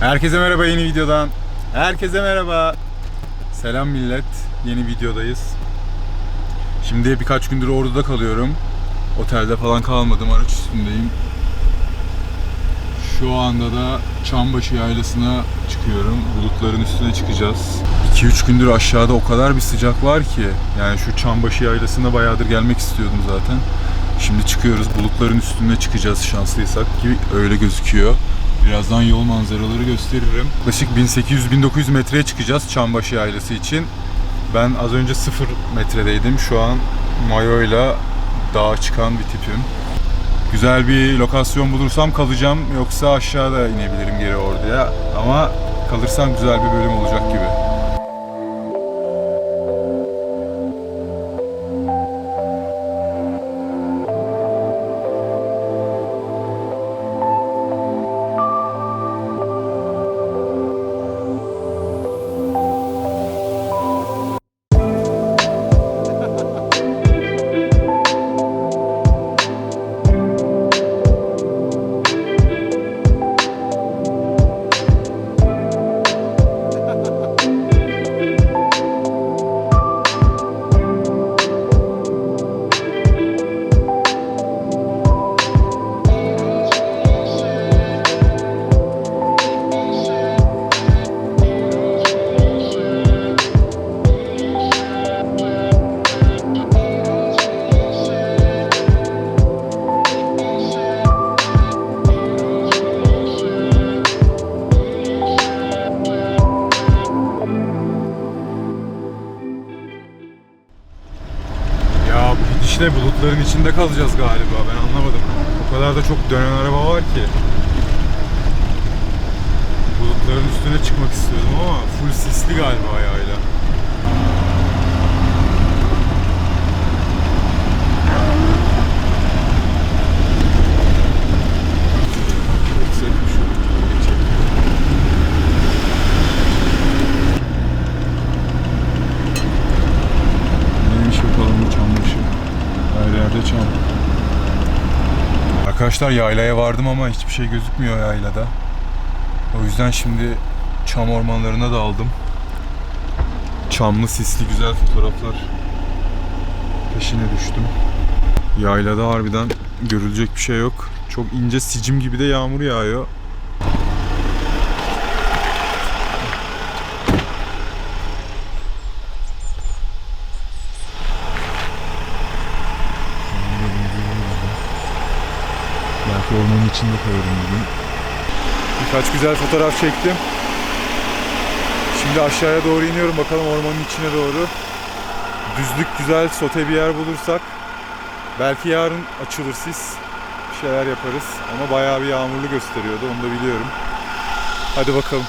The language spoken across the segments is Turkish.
Herkese merhaba yeni videodan. Herkese merhaba. Selam millet. Yeni videodayız. Şimdi birkaç gündür Ordu'da kalıyorum. Otelde falan kalmadım. Araç üstündeyim. Şu anda da Çambaşı Yaylası'na çıkıyorum. Bulutların üstüne çıkacağız. 2-3 gündür aşağıda o kadar bir sıcak var ki. Yani şu Çambaşı Yaylası'na bayağıdır gelmek istiyordum zaten. Şimdi çıkıyoruz. Bulutların üstüne çıkacağız şanslıysak ki öyle gözüküyor. Birazdan yol manzaraları gösteririm. Yaklaşık 1800-1900 metreye çıkacağız Çambaşı Yaylası için. Ben az önce 0 metredeydim. Şu an mayoyla dağa çıkan bir tipim. Güzel bir lokasyon bulursam kalacağım. Yoksa aşağıda inebilirim geri orduya. Ama kalırsam güzel bir bölüm olacak gibi. Gidişle bulutların içinde kalacağız galiba. Ben anlamadım. O kadar da çok dönen araba var ki. Bulutların üstüne çıkmak istiyordum ama full sisli galiba yayla. Yüksek bir şey. Geçelim. Neymiş bakalım bu çam başı. Her yerde çam. Arkadaşlar yaylaya vardım ama hiçbir şey gözükmüyor yaylada. O yüzden şimdi çam ormanlarına daldım. Çamlı sisli güzel fotoğraflar peşine düştüm. Yaylada harbiden görülecek bir şey yok. Çok ince sicim gibi de yağmur yağıyor. Belki ormanın içinde kalırım bugün. Birkaç güzel fotoğraf çektim. Şimdi aşağıya doğru iniyorum bakalım ormanın içine doğru. Düzlük güzel sote bir yer bulursak belki yarın açılır sis. Bir şeyler yaparız ama bayağı bir yağmurlu gösteriyordu onu da biliyorum. Hadi bakalım.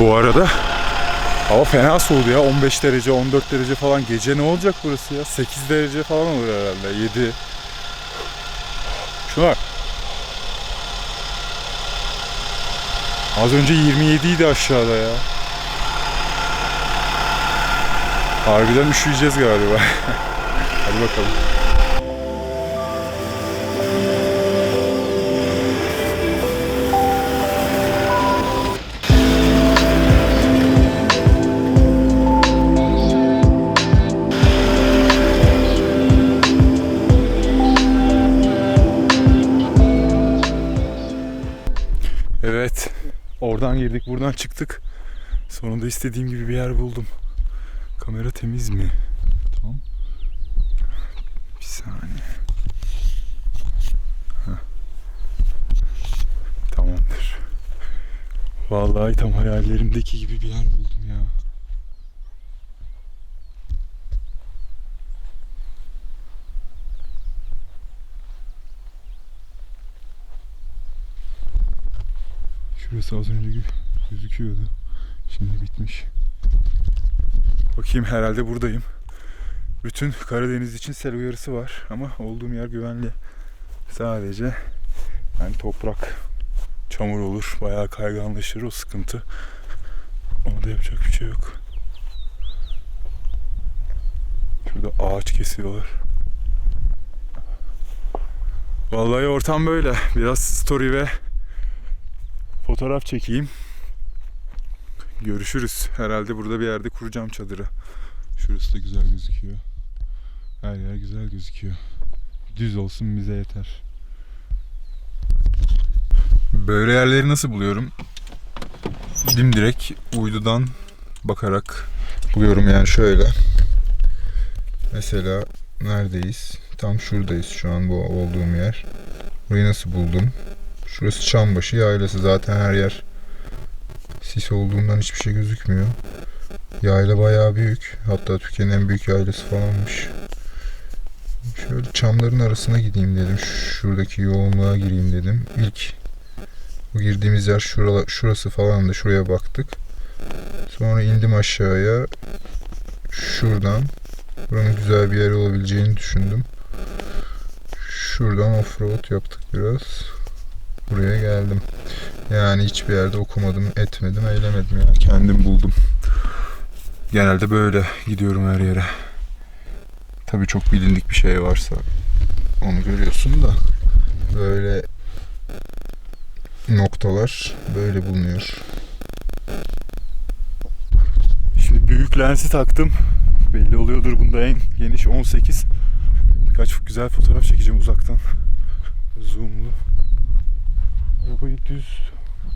Bu arada hava fena soğudu ya 15 derece 14 derece falan gece ne olacak burası ya 8 derece falan olur herhalde 7 Az önce 27 idi aşağıda ya. Harbiden üşüyeceğiz galiba. Hadi bakalım. Girdik, buradan çıktık. Sonunda istediğim gibi bir yer buldum. Kamera temiz mi? Tamam. Bir saniye. Heh. Tamamdır. Vallahi tam hayallerimdeki gibi bir yer buldum ya. Şurası az önce gö- gözüküyordu. Şimdi bitmiş. Bakayım herhalde buradayım. Bütün Karadeniz için sel uyarısı var ama olduğum yer güvenli. Sadece yani toprak çamur olur, bayağı kayganlaşır o sıkıntı. Ona da yapacak bir şey yok. Şurada ağaç kesiyorlar. Vallahi ortam böyle. Biraz story ve fotoğraf çekeyim. Görüşürüz. Herhalde burada bir yerde kuracağım çadırı. Şurası da güzel gözüküyor. Her yer güzel gözüküyor. Düz olsun bize yeter. Böyle yerleri nasıl buluyorum? Dimdirek uydudan bakarak buluyorum yani şöyle. Mesela neredeyiz? Tam şuradayız şu an bu olduğum yer. Burayı nasıl buldum? Şurası Çambaşı yaylası zaten her yer sis olduğundan hiçbir şey gözükmüyor. Yayla bayağı büyük. Hatta Türkiye'nin en büyük yaylası falanmış. Şöyle çamların arasına gideyim dedim. Şuradaki yoğunluğa gireyim dedim. İlk bu girdiğimiz yer şurala, şurası falan da şuraya baktık. Sonra indim aşağıya. Şuradan buranın güzel bir yer olabileceğini düşündüm. Şuradan offroad yaptık biraz. Buraya geldim. Yani hiçbir yerde okumadım, etmedim, eylemedim ya. Kendim buldum. Genelde böyle gidiyorum her yere. Tabii çok bilindik bir şey varsa onu görüyorsun da böyle noktalar böyle bulunuyor. Şimdi büyük lensi taktım. Belli oluyordur bunda en geniş 18. Birkaç güzel fotoğraf çekeceğim uzaktan. Zoomlu. Arabayı düz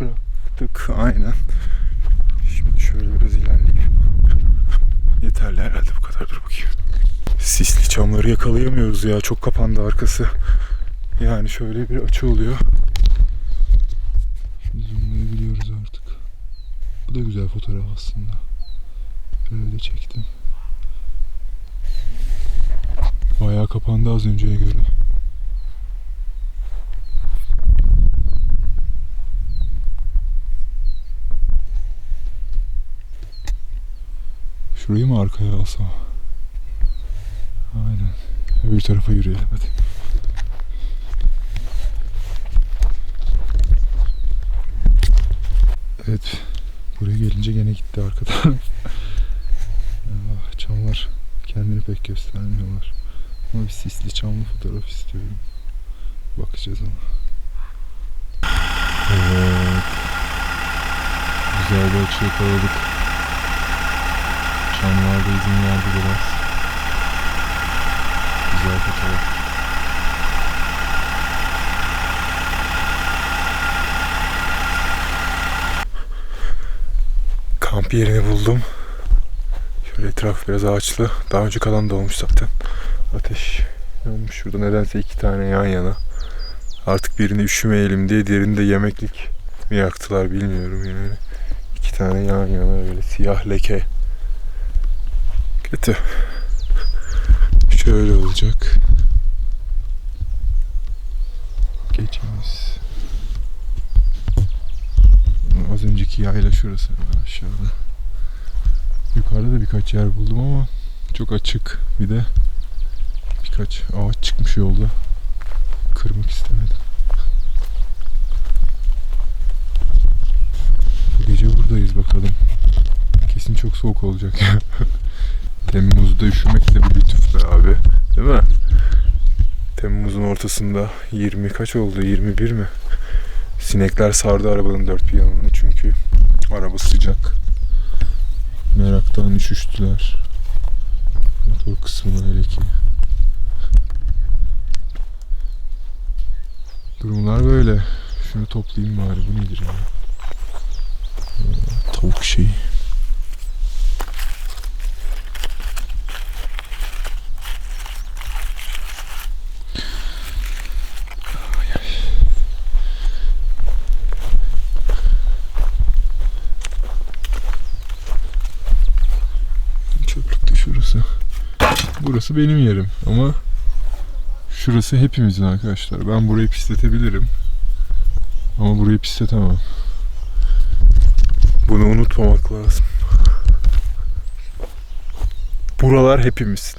bıraktık aynen. Şimdi şöyle biraz ilerleyeyim. Yeterli herhalde bu kadar dur bakayım. Sisli çamları yakalayamıyoruz ya çok kapandı arkası. Yani şöyle bir açı oluyor. Şimdi zoomlayabiliyoruz artık. Bu da güzel fotoğraf aslında. Böyle çektim. Bayağı kapandı az önceye göre. Şurayı mı arkaya alsam? Aynen. Öbür tarafa yürüyelim hadi. Evet. Buraya gelince gene gitti arkadan. Allah, çamlar kendini pek göstermiyorlar. Ama bir sisli çamlı fotoğraf istiyorum. Bakacağız ama. Evet. Güzel bir açı yakaladık. Çamlarda izin verdi biraz. Güzel fotoğraf. Kamp yerini buldum. Şöyle etraf biraz ağaçlı. Daha önce kalan da olmuş zaten. Ateş yanmış şurada nedense iki tane yan yana. Artık birini üşümeyelim diye diğerini de yemeklik mi yaktılar bilmiyorum yani. İki tane yan yana böyle siyah leke. Kötü. Şöyle olacak. Gecemiz. Az önceki yayla şurası aşağıda. Yukarıda da birkaç yer buldum ama çok açık. Bir de birkaç ağaç çıkmış yolda. Kırmak istemedim. Gece buradayız bakalım. Kesin çok soğuk olacak. Temmuz'da üşümek de bir lütuf be abi. Değil mi? Temmuz'un ortasında 20 kaç oldu? 21 mi? Sinekler sardı arabanın dört bir yanını çünkü araba sıcak. Meraktan üşüştüler. Motor kısmına hele ki. Durumlar böyle. Şunu toplayayım bari. Bu nedir ya? Ee, Tavuk şeyi. Çöplükte şurası. Burası benim yerim ama şurası hepimizin arkadaşlar. Ben burayı pisletebilirim. Ama burayı pisletemem. Bunu unutmamak lazım. Buralar hepimiz.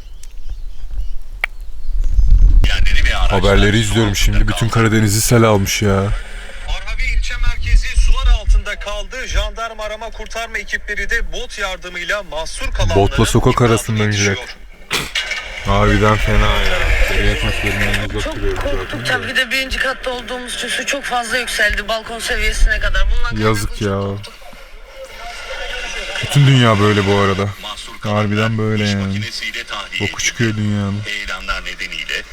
Kendini ve araçlar Haberleri izliyorum şimdi. Bütün. Karadeniz'i sel almış ya. Arhavi ilçe merkezi sular altında kaldı. Jandarma arama kurtarma ekipleri de bot yardımıyla mahsur kalanları Botla sokak yetişiyor. inecek. Harbiden fena ya. Çok duruyoruz korktuk zaten. tabii bir de birinci katta olduğumuz için su çok fazla yükseldi balkon seviyesine kadar. Bundan Yazık ya. Bütün dünya böyle bu arada. Harbiden böyle yani. Boku çıkıyor dünyanın. Nedeniyle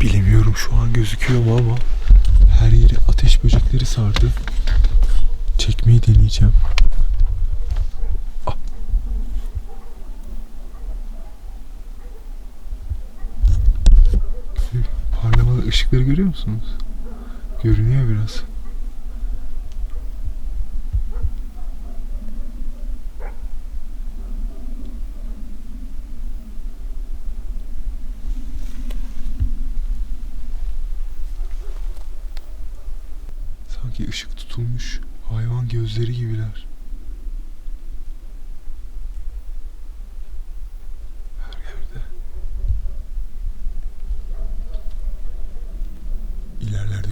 Bilemiyorum şu an gözüküyor mu ama her yeri ateş böcekleri sardı. Çekmeyi deneyeceğim. Ah. Işıkları görüyor musunuz? Görünüyor biraz.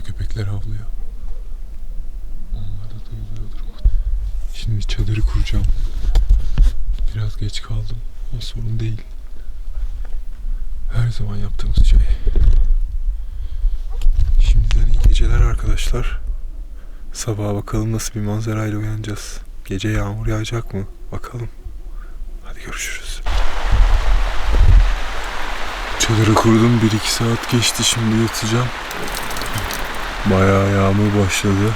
Köpekler havlıyor. Onlar da duyuluyordur. Şimdi çadırı kuracağım. Biraz geç kaldım. O sorun değil. Her zaman yaptığımız şey. Şimdiden iyi geceler arkadaşlar. Sabaha bakalım nasıl bir manzarayla uyanacağız. Gece yağmur yağacak mı? Bakalım. Hadi görüşürüz. Çadırı kurdum. 1-2 saat geçti. Şimdi yatacağım. Bayağı yağmur başladı.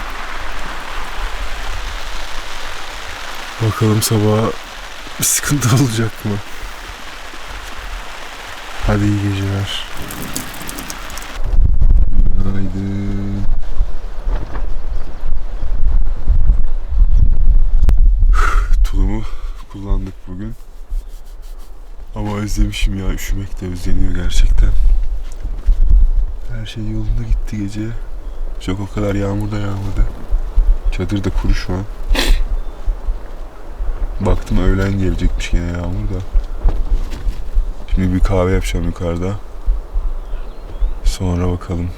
Bakalım sabah bir sıkıntı olacak mı? Hadi iyi geceler. Günaydın. Tulumu kullandık bugün. Ama özlemişim ya. Üşümek de özleniyor gerçekten. Her şey yolunda gitti gece. Çok o kadar yağmur da yağmadı. Çadır da kuru şu an. Baktım öğlen gelecekmiş yine yağmur da. Şimdi bir kahve yapacağım yukarıda. Sonra bakalım.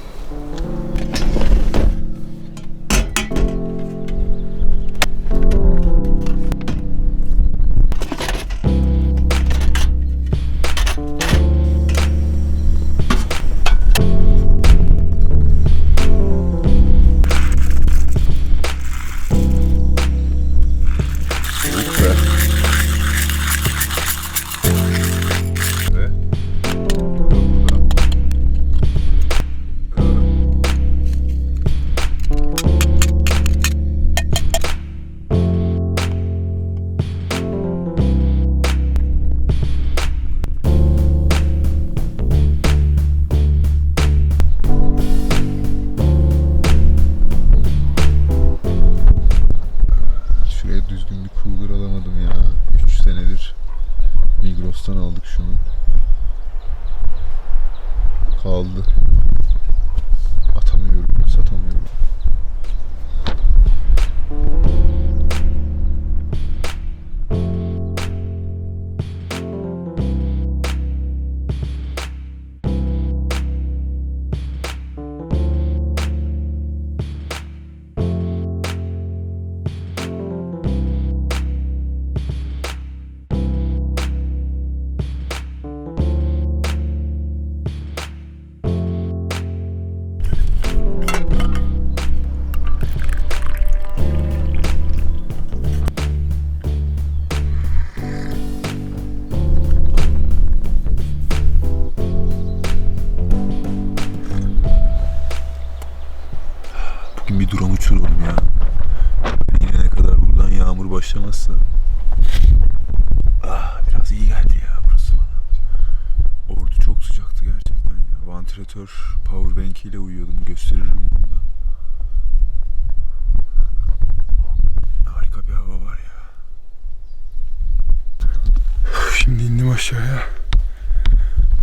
Başlamazsa. Ah biraz iyi geldi ya burası bana. Ordu çok sıcaktı gerçekten ya. Vantilatör powerbank ile uyuyordum. Gösteririm bunu da. Harika bir hava var ya. Şimdi indim aşağıya.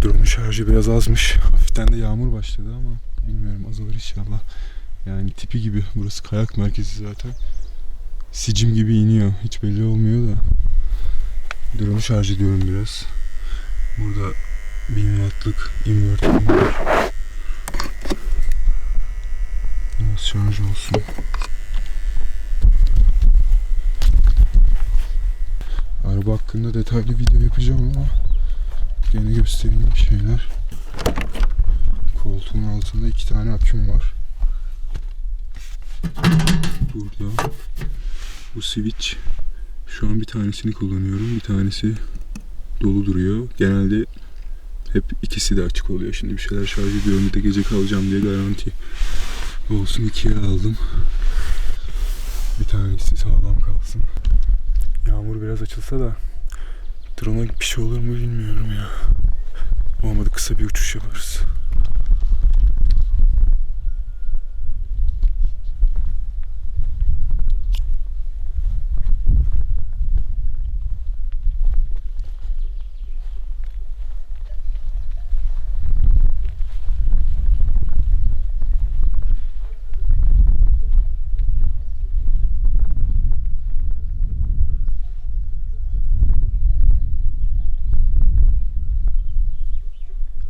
Drone'un şarjı biraz azmış. Hafiften de yağmur başladı ama bilmiyorum azalır inşallah. Yani tipi gibi. Burası kayak merkezi zaten. Sicim gibi iniyor. Hiç belli olmuyor da. Drone'u şarj ediyorum biraz. Burada 1000 wattlık inverterim var. Biraz şarj olsun. Araba hakkında detaylı video yapacağım ama gene göstereyim bir şeyler. Koltuğun altında iki tane aküm var. Burada bu switch şu an bir tanesini kullanıyorum. Bir tanesi dolu duruyor. Genelde hep ikisi de açık oluyor. Şimdi bir şeyler şarj ediyorum bir de gece kalacağım diye garanti olsun ikiye aldım. Bir tanesi sağlam kalsın. Yağmur biraz açılsa da drone'a bir şey olur mu bilmiyorum ya. Olmadı kısa bir uçuş yaparız.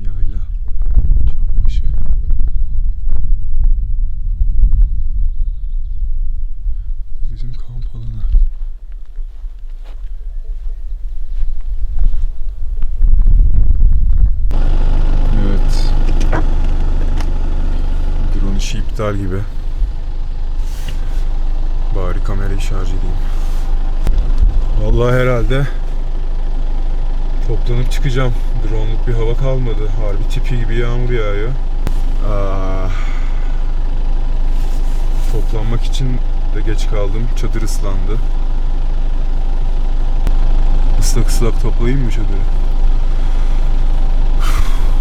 Yayla. Çambaşı. Bizim kamp alanı. Evet. Drone işi iptal gibi. Bari kamerayı şarj edeyim. Vallahi herhalde Toplanıp çıkacağım. Drone'luk bir hava kalmadı. Harbi tipi gibi yağmur yağıyor. Aa, toplanmak için de geç kaldım. Çadır ıslandı. Islak ıslak toplayayım mı çadırı?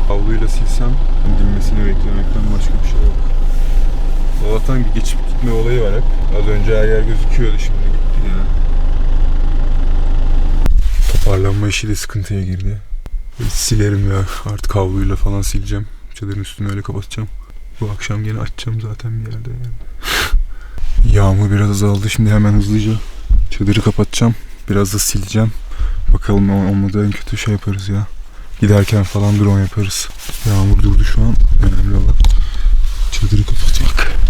Havluyla silsem dinmesini beklemekten başka bir şey yok. Allah'tan bir geçip gitme olayı var hep. Az önce her yer gözüküyordu şimdi gitti gene. Toparlanma işi de sıkıntıya girdi. Silerim ya. Artık havluyla falan sileceğim. Çadırın üstünü öyle kapatacağım. Bu akşam gene açacağım zaten bir yerde yani. Yağmur biraz azaldı. Şimdi hemen hızlıca çadırı kapatacağım. Biraz da sileceğim. Bakalım olmadı en kötü şey yaparız ya. Giderken falan drone yaparız. Yağmur durdu şu an. Önemli olan çadırı kapatmak.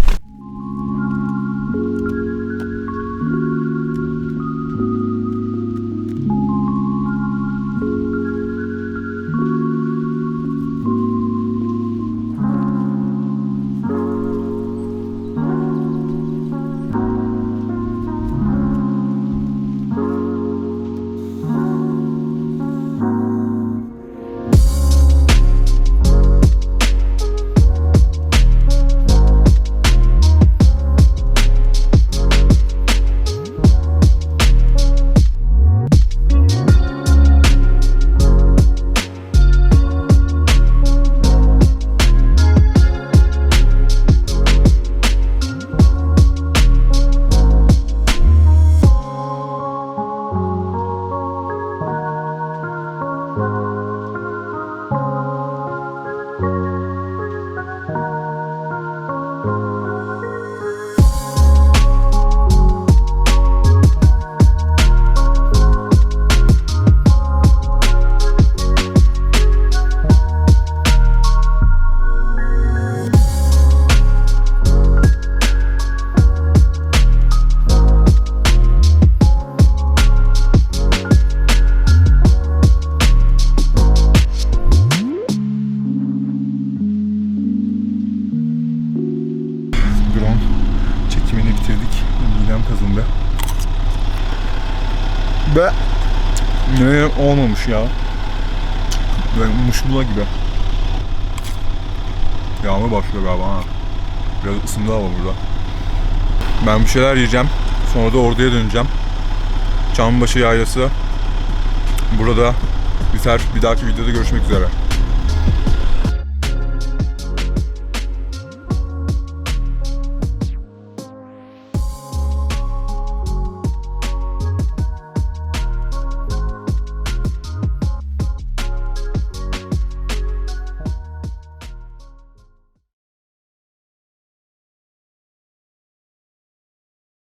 Yağmur başlıyor galiba ha. Biraz ısındı hava burada. Ben bir şeyler yiyeceğim. Sonra da orduya döneceğim. Çambaşı yaylası burada biter. Bir dahaki videoda görüşmek üzere.